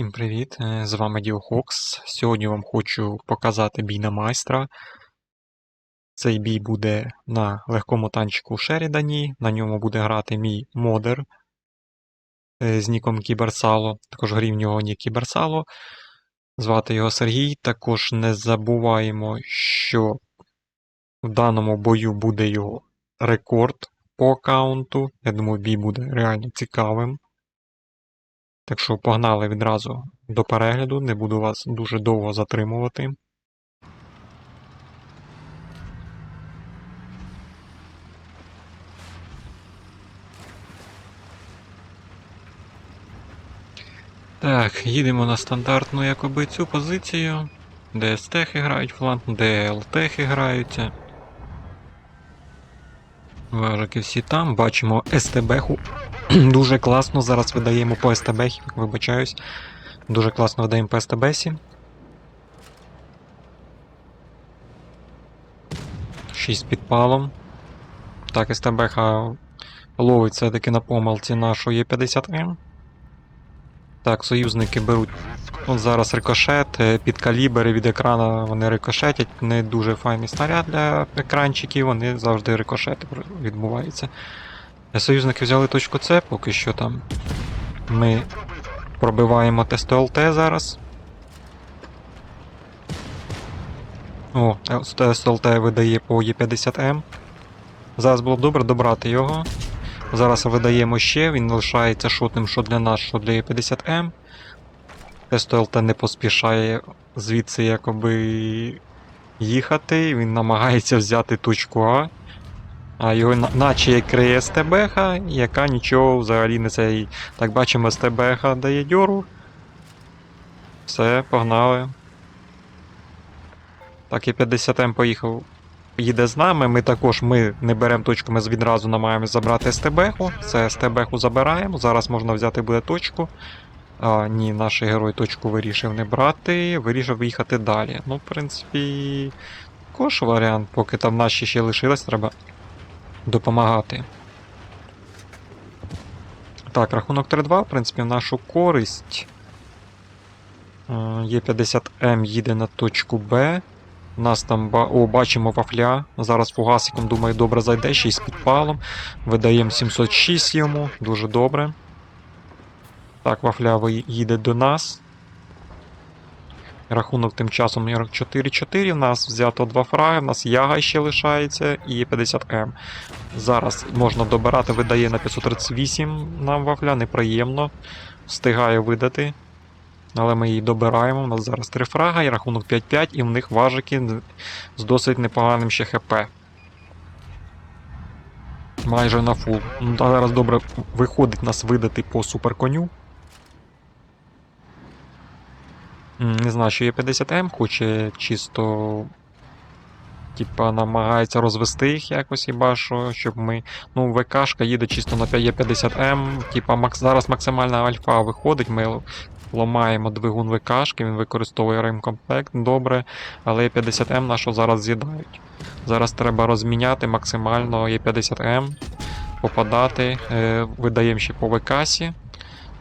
Всім привіт! е, З вами Діохокс. Сьогодні вам хочу показати бій на майстра. Цей бій буде на легкому танчику Шерідані. На ньому буде грати мій модер е, з ніком Кіберсало. Також грів в нього нік Кіберсало. Звати його Сергій. Також не забуваємо, що в даному бою буде його рекорд по аккаунту. Я думаю, бій буде реально цікавим. Так що погнали відразу до перегляду, не буду вас дуже довго затримувати. Так, їдемо на стандартну якоби цю позицію, де стехи грають фланг, де ЛТХи граються. Важики всі там, бачимо СТБху. Дуже класно. Зараз видаємо по СТБ, вибачаюсь. Дуже класно видаємо по СТБсі. 6 підпалом. Так, СТБХ ловить все-таки на помилці нашу Є50М. Так, союзники беруть. От зараз рикошет, е, під калібри від екрана вони рикошетять. Не дуже файний снаряд для екранчиків, вони завжди рикошети відбуваються. Союзники взяли точку С, поки що там. Ми пробиваємо ТСТЛТ зараз. О, ТСТЛТ видає по Є50М. Зараз було б добре добрати його. Зараз видаємо ще, він лишається шотним що для нас, що для Є50М. ТСТЛТ не поспішає звідси якоби їхати, він намагається взяти точку А. А його наче як криє СТБХ, яка нічого взагалі не цей. Так бачимо, СТБХ дає дьору. Все, погнали. Так, і 50М поїхав. Їде з нами. Ми також ми не беремо точку, ми відразу намагаємось забрати СТБХу. Це СТБХу забираємо. Зараз можна взяти буде точку. А, ні, наш герой точку вирішив не брати, вирішив їхати далі. Ну, в принципі, також варіант, поки там наші ще лишилось, треба допомагати. Так, рахунок 3-2, в принципі, в нашу користь. Е, Є50М їде на точку Б. У нас там О, бачимо вафля. Зараз фугасиком, думаю, добре зайде, ще й з підпалом. Видаємо 706 йому, дуже добре. Так, вафля їде до нас. Рахунок тим часом 4-4. У нас взято два фраги, у нас яга ще лишається і 50М. Зараз можна добирати, видає на 538 нам вафля, неприємно. Встигає видати. Але ми її добираємо. У нас зараз три фрага і рахунок 5-5, і в них важики з досить непоганим ще ХП. Майже на фул. Ну, Зараз добре виходить нас видати по суперконю. М, Не знаю, що є 50М, хоче чисто. Типа намагається розвести їх якось хіба що, щоб ми. Ну, ВКшка їде чисто на 50М. Типа макс... зараз максимальна альфа виходить. Ми ламаємо двигун ВКшки, він використовує ремкомплект, добре, але Є50М нашу зараз з'їдають. Зараз треба розміняти максимально Є50М, попадати. Е, видаємо ще по ВКсі.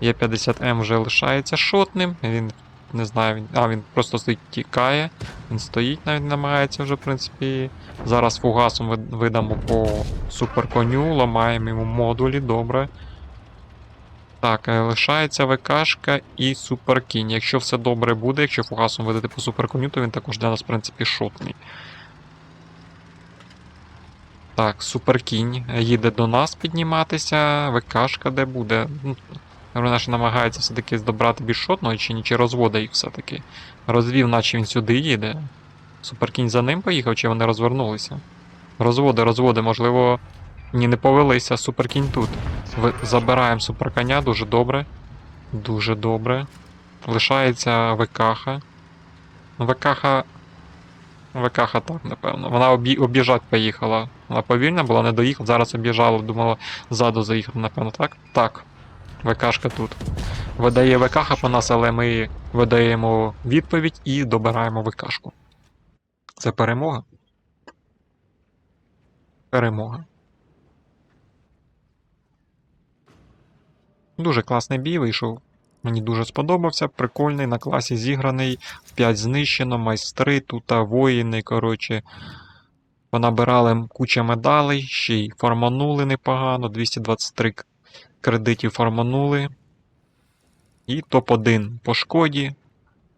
Є50М вже лишається шотним. Він не знаю, він. А, він просто стоїть тікає. Він стоїть, навіть намагається вже, в принципі. Зараз фугасом видамо по суперконю, ламаємо йому модулі, добре. Так, е, лишається ВКшка і суперкінь. Якщо все добре буде, якщо фугасом видати по суперконю, то він також для нас, в принципі, шотний. Так, суперкінь їде до нас підніматися. ВКшка де буде. Вона ж намагається все-таки добрати більш шотного чи чи розводить їх все-таки. Розвів, наче він сюди їде. Суперкінь за ним поїхав, чи вони розвернулися? Розводи, розводи, можливо. Ні, не повелися, суперкінь тут. Ви- Забираємо суперконя, дуже добре. Дуже добре. Лишається ВКха. Ну, ВКха. ВКха так, напевно. Вона обі... об'їжджати поїхала. Вона повільна була, не доїхала. Зараз об'їжджала, думала, ззаду заїхати, напевно, так? Так. ВКшка тут. Видає ВКха по нас, але ми видаємо відповідь і добираємо ВКшку. Це перемога. Перемога. Дуже класний бій вийшов. Мені дуже сподобався. Прикольний, на класі зіграний. в 5 знищено, майстри, тут воїни, коротше. Понабирали куча медалей, ще й форманули непогано. 223 к- кредитів форманули. І топ-1 по шкоді.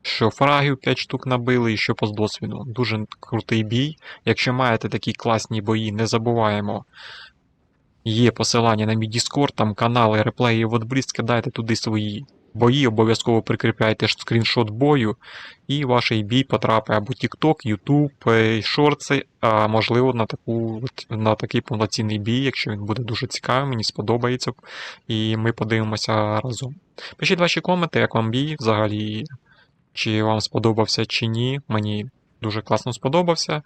Що фрагів 5 штук набили, і що по досвіду. Дуже крутий бій. Якщо маєте такі класні бої, не забуваємо. Є посилання на мій Discord, там канали, реплеї в кидайте туди свої бої, обов'язково прикріпляйте скріншот бою, і ваш бій потрапить або TikTok, YouTube, е, шорти, а можливо на, таку, на такий повноцінний бій, якщо він буде дуже цікавий, мені сподобається, і ми подивимося разом. Пишіть ваші коменти, як вам бій взагалі, чи вам сподобався чи ні. Мені дуже класно сподобався.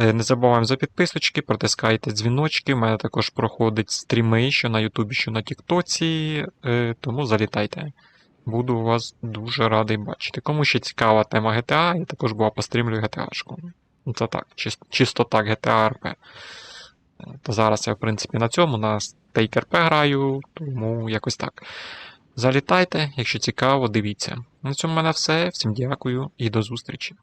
Е, Не забуваємо за підписочки, протискайте дзвіночки. У мене також проходять стріми, що на Ютубі, що на Тіктоці, е, тому залітайте. Буду вас дуже радий бачити. Кому ще цікава тема GTA, я також була пострімлю GTA-шку. Ну, Це так, чисто, чисто так, GTA RP. То зараз я, в принципі, на цьому, на Stake RP граю, тому якось так. Залітайте, якщо цікаво, дивіться. На цьому в мене все. Всім дякую і до зустрічі.